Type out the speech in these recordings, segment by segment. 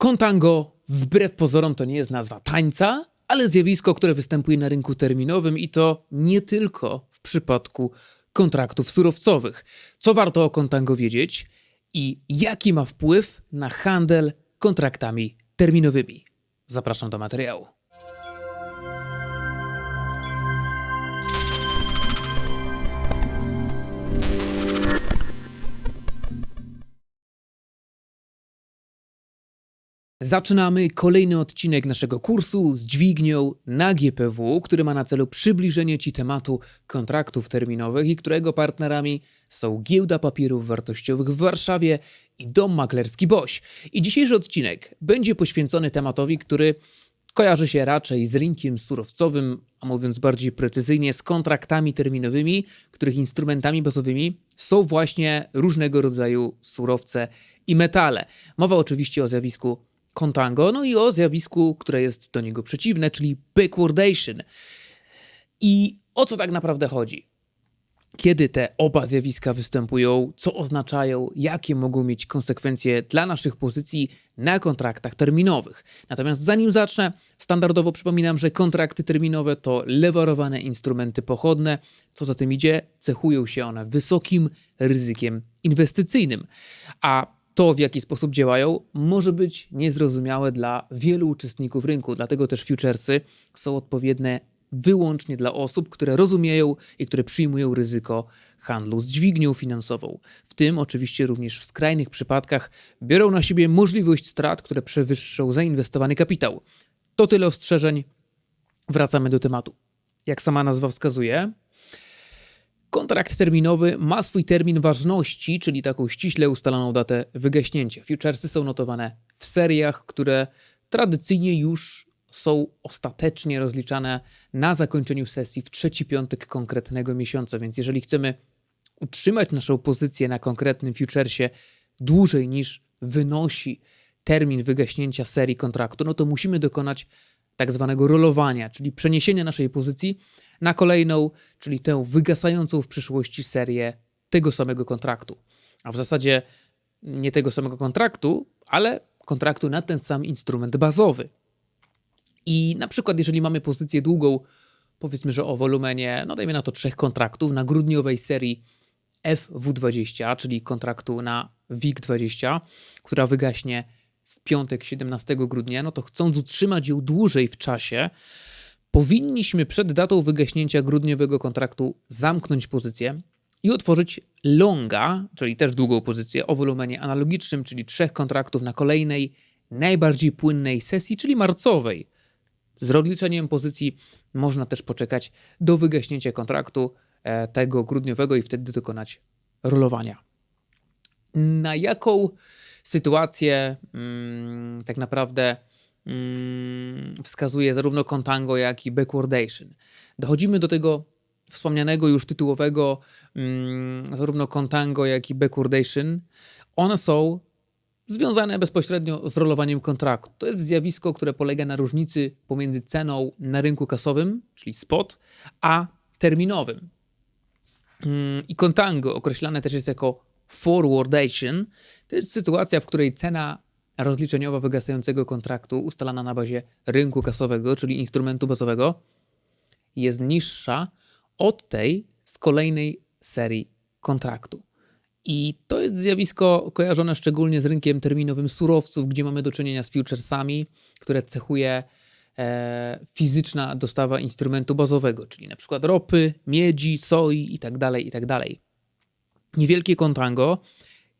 Kontango, wbrew pozorom, to nie jest nazwa tańca, ale zjawisko, które występuje na rynku terminowym i to nie tylko w przypadku kontraktów surowcowych. Co warto o kontango wiedzieć i jaki ma wpływ na handel kontraktami terminowymi? Zapraszam do materiału. Zaczynamy kolejny odcinek naszego kursu z dźwignią na GPW, który ma na celu przybliżenie Ci tematu kontraktów terminowych i którego partnerami są Giełda Papierów Wartościowych w Warszawie i Dom Maklerski Boś. I dzisiejszy odcinek będzie poświęcony tematowi, który kojarzy się raczej z rynkiem surowcowym, a mówiąc bardziej precyzyjnie, z kontraktami terminowymi, których instrumentami bazowymi są właśnie różnego rodzaju surowce i metale. Mowa oczywiście o zjawisku contango, no i o zjawisku, które jest do niego przeciwne, czyli backwardation. I o co tak naprawdę chodzi? Kiedy te oba zjawiska występują, co oznaczają, jakie mogą mieć konsekwencje dla naszych pozycji na kontraktach terminowych. Natomiast zanim zacznę, standardowo przypominam, że kontrakty terminowe to lewarowane instrumenty pochodne. Co za tym idzie, cechują się one wysokim ryzykiem inwestycyjnym. A to, w jaki sposób działają, może być niezrozumiałe dla wielu uczestników rynku. Dlatego też futuresy są odpowiednie wyłącznie dla osób, które rozumieją i które przyjmują ryzyko handlu z dźwignią finansową. W tym oczywiście również w skrajnych przypadkach biorą na siebie możliwość strat, które przewyższą zainwestowany kapitał. To tyle ostrzeżeń. Wracamy do tematu. Jak sama nazwa wskazuje, Kontrakt terminowy ma swój termin ważności, czyli taką ściśle ustaloną datę wygaśnięcia. Futuresy są notowane w seriach, które tradycyjnie już są ostatecznie rozliczane na zakończeniu sesji w trzeci piątek konkretnego miesiąca. Więc jeżeli chcemy utrzymać naszą pozycję na konkretnym futuresie dłużej niż wynosi termin wygaśnięcia serii kontraktu, no to musimy dokonać tak zwanego rolowania, czyli przeniesienia naszej pozycji na kolejną, czyli tę wygasającą w przyszłości serię tego samego kontraktu. A w zasadzie nie tego samego kontraktu, ale kontraktu na ten sam instrument bazowy. I na przykład, jeżeli mamy pozycję długą, powiedzmy, że o wolumenie, no dajmy na to trzech kontraktów na grudniowej serii FW20, czyli kontraktu na WIG20, która wygaśnie w piątek 17 grudnia, no to chcąc utrzymać ją dłużej w czasie, powinniśmy przed datą wygaśnięcia grudniowego kontraktu zamknąć pozycję i otworzyć longa, czyli też długą pozycję o wolumenie analogicznym, czyli trzech kontraktów na kolejnej, najbardziej płynnej sesji, czyli marcowej. Z rozliczeniem pozycji można też poczekać do wygaśnięcia kontraktu e, tego grudniowego i wtedy dokonać rolowania. Na jaką sytuację hmm, tak naprawdę Mm, wskazuje zarówno contango, jak i backwardation. Dochodzimy do tego wspomnianego już tytułowego mm, zarówno contango, jak i backwardation. One są związane bezpośrednio z rolowaniem kontraktu. To jest zjawisko, które polega na różnicy pomiędzy ceną na rynku kasowym, czyli spot, a terminowym. Mm, I contango określane też jest jako forwardation. To jest sytuacja, w której cena rozliczeniowa wygasającego kontraktu ustalana na bazie rynku kasowego, czyli instrumentu bazowego, jest niższa od tej z kolejnej serii kontraktu. I to jest zjawisko kojarzone szczególnie z rynkiem terminowym surowców, gdzie mamy do czynienia z futuresami, które cechuje e, fizyczna dostawa instrumentu bazowego, czyli przykład ropy, miedzi, soi itd. Tak itd. Tak Niewielkie kontango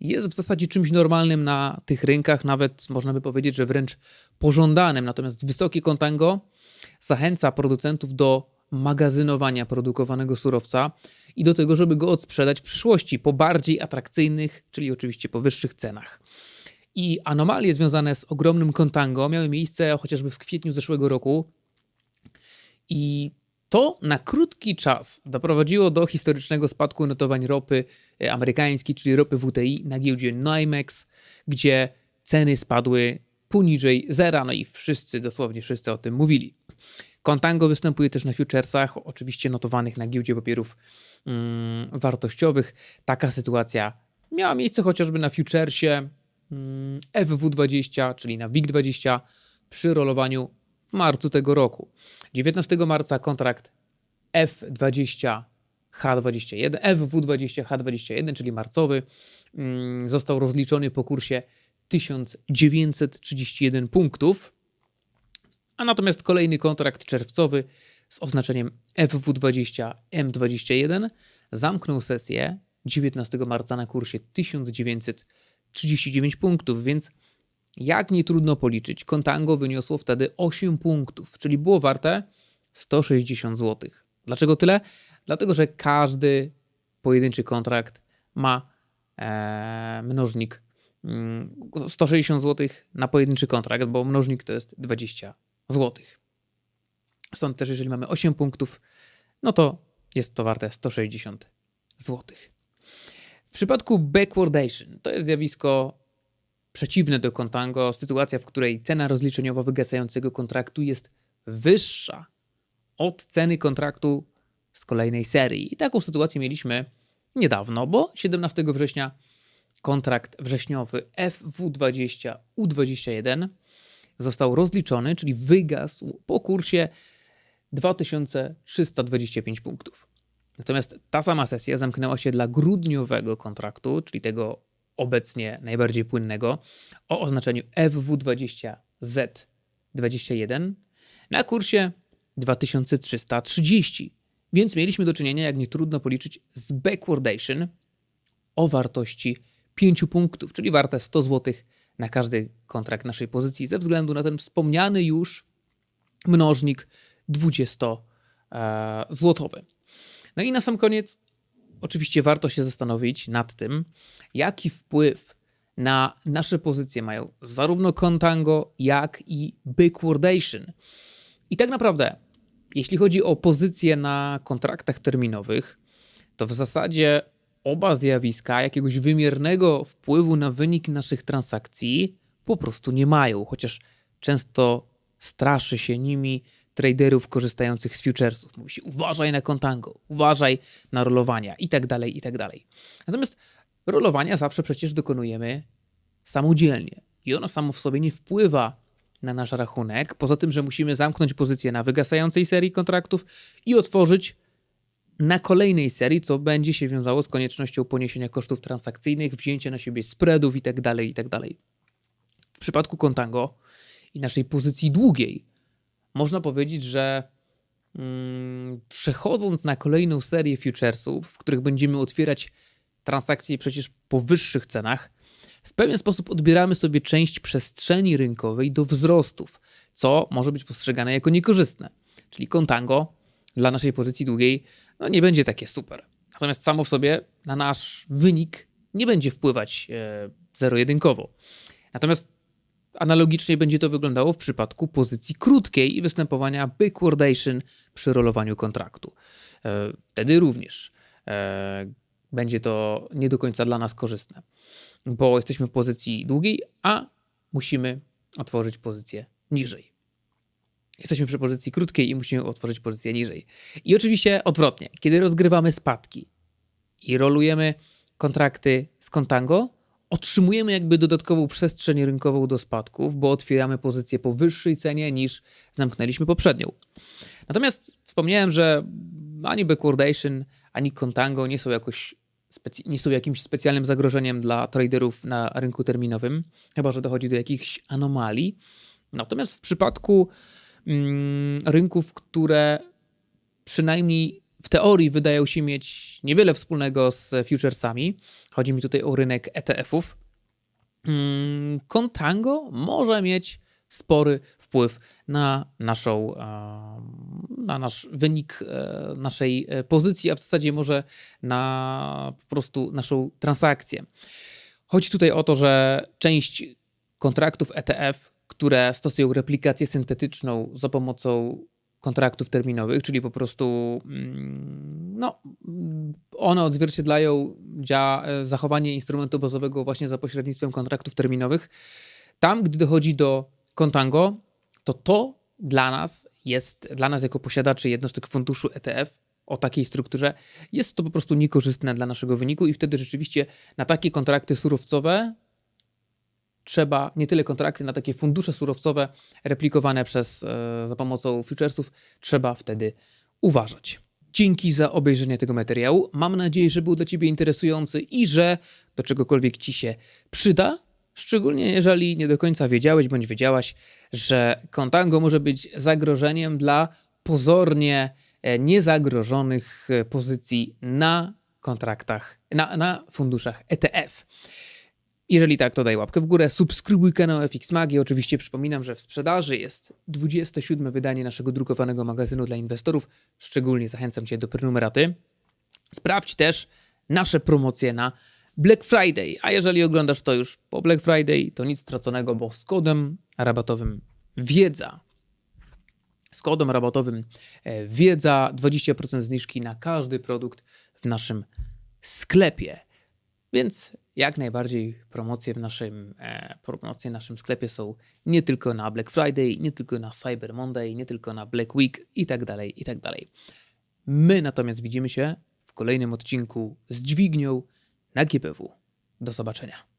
jest w zasadzie czymś normalnym na tych rynkach, nawet można by powiedzieć, że wręcz pożądanym. Natomiast wysokie kontango zachęca producentów do magazynowania produkowanego surowca i do tego, żeby go odsprzedać w przyszłości po bardziej atrakcyjnych, czyli oczywiście po wyższych cenach. I anomalie związane z ogromnym kontango miały miejsce chociażby w kwietniu zeszłego roku. I to na krótki czas doprowadziło do historycznego spadku notowań ropy e, amerykańskiej, czyli ropy WTI na giełdzie NYMEX, gdzie ceny spadły poniżej zera, no i wszyscy, dosłownie wszyscy o tym mówili. Contango występuje też na futuresach, oczywiście notowanych na giełdzie papierów mm, wartościowych. Taka sytuacja miała miejsce chociażby na futuresie mm, FW20, czyli na WIG20 przy rolowaniu w marcu tego roku. 19 marca kontrakt F20 H21, FW20 H21, czyli marcowy, mm, został rozliczony po kursie 1931 punktów, a natomiast kolejny kontrakt czerwcowy z oznaczeniem FW20 M21 zamknął sesję 19 marca na kursie 1939 punktów, więc jak nie trudno policzyć, Contango wyniosło wtedy 8 punktów, czyli było warte 160 zł. Dlaczego tyle? Dlatego, że każdy pojedynczy kontrakt ma e, mnożnik mm, 160 zł na pojedynczy kontrakt, bo mnożnik to jest 20 zł. Stąd też, jeżeli mamy 8 punktów, no to jest to warte 160 zł. W przypadku backwardation to jest zjawisko przeciwne do contango, sytuacja, w której cena rozliczeniowa wygasającego kontraktu jest wyższa od ceny kontraktu z kolejnej serii. I taką sytuację mieliśmy niedawno, bo 17 września kontrakt wrześniowy FW20U21 został rozliczony, czyli wygasł po kursie 2325 punktów. Natomiast ta sama sesja zamknęła się dla grudniowego kontraktu, czyli tego obecnie najbardziej płynnego, o oznaczeniu FW20Z21 na kursie 2330. Więc mieliśmy do czynienia, jak nie trudno policzyć, z backwardation o wartości 5 punktów, czyli warte 100 zł na każdy kontrakt naszej pozycji ze względu na ten wspomniany już mnożnik 20-złotowy. No i na sam koniec, oczywiście warto się zastanowić nad tym, jaki wpływ na nasze pozycje mają zarówno Contango, jak i Backwardation. I tak naprawdę, jeśli chodzi o pozycje na kontraktach terminowych, to w zasadzie oba zjawiska jakiegoś wymiernego wpływu na wynik naszych transakcji po prostu nie mają, chociaż często straszy się nimi traderów korzystających z futuresów. Mówi się uważaj na kontango, uważaj na rolowania i tak dalej, i tak dalej. Natomiast rolowania zawsze przecież dokonujemy samodzielnie i ono samo w sobie nie wpływa na nasz rachunek, poza tym, że musimy zamknąć pozycję na wygasającej serii kontraktów i otworzyć na kolejnej serii, co będzie się wiązało z koniecznością poniesienia kosztów transakcyjnych, wzięcia na siebie spreadów tak. Tak w przypadku Contango i naszej pozycji długiej, można powiedzieć, że mm, przechodząc na kolejną serię futuresów, w których będziemy otwierać transakcje przecież po wyższych cenach, w pewien sposób odbieramy sobie część przestrzeni rynkowej do wzrostów, co może być postrzegane jako niekorzystne. Czyli Contango dla naszej pozycji długiej no nie będzie takie super. Natomiast samo w sobie na nasz wynik nie będzie wpływać e, zero-jedynkowo. Natomiast analogicznie będzie to wyglądało w przypadku pozycji krótkiej i występowania backwardation przy rolowaniu kontraktu. E, wtedy również e, będzie to nie do końca dla nas korzystne, bo jesteśmy w pozycji długiej, a musimy otworzyć pozycję niżej. Jesteśmy przy pozycji krótkiej i musimy otworzyć pozycję niżej. I oczywiście odwrotnie, kiedy rozgrywamy spadki i rolujemy kontrakty z Contango, otrzymujemy jakby dodatkową przestrzeń rynkową do spadków, bo otwieramy pozycję po wyższej cenie niż zamknęliśmy poprzednią. Natomiast wspomniałem, że ani backwardation, ani Contango nie są jakoś nie są jakimś specjalnym zagrożeniem dla traderów na rynku terminowym, chyba że dochodzi do jakichś anomalii. Natomiast w przypadku mm, rynków, które przynajmniej w teorii wydają się mieć niewiele wspólnego z futuresami, chodzi mi tutaj o rynek ETF-ów, mm, Contango może mieć spory wpływ na naszą, na nasz wynik e, naszej e, pozycji, a w zasadzie może na po prostu naszą transakcję. Chodzi tutaj o to, że część kontraktów ETF, które stosują replikację syntetyczną za pomocą kontraktów terminowych, czyli po prostu mm, no, one odzwierciedlają zachowanie instrumentu bazowego właśnie za pośrednictwem kontraktów terminowych. Tam, gdy dochodzi do Contango, to to dla nas jest, dla nas jako posiadaczy jednostek funduszu ETF o takiej strukturze, jest to po prostu niekorzystne dla naszego wyniku i wtedy rzeczywiście na takie kontrakty surowcowe trzeba nie tyle kontrakty na takie fundusze surowcowe replikowane przez, e, za pomocą futuresów, trzeba wtedy uważać. Dzięki za obejrzenie tego materiału. Mam nadzieję, że był dla Ciebie interesujący i że do czegokolwiek Ci się przyda. Szczególnie jeżeli nie do końca wiedziałeś bądź wiedziałaś, że kontango może być zagrożeniem dla pozornie e, niezagrożonych e, pozycji na kontraktach, na, na funduszach ETF. Jeżeli tak, to daj łapkę w górę, subskrybuj kanał FX Magii. Oczywiście przypominam, że w sprzedaży jest 27 wydanie naszego drukowanego magazynu dla inwestorów. Szczególnie zachęcam Cię do prenumeraty. Sprawdź też nasze promocje na Black Friday. A jeżeli oglądasz to już po Black Friday, to nic straconego, bo z kodem rabatowym wiedza z kodem rabatowym e, wiedza 20% zniżki na każdy produkt w naszym sklepie. Więc jak najbardziej promocje w naszym, e, promocje w naszym sklepie są nie tylko na Black Friday, nie tylko na Cyber Monday, nie tylko na Black Week i tak dalej, i tak dalej. My natomiast widzimy się w kolejnym odcinku z dźwignią na GPW. Do zobaczenia.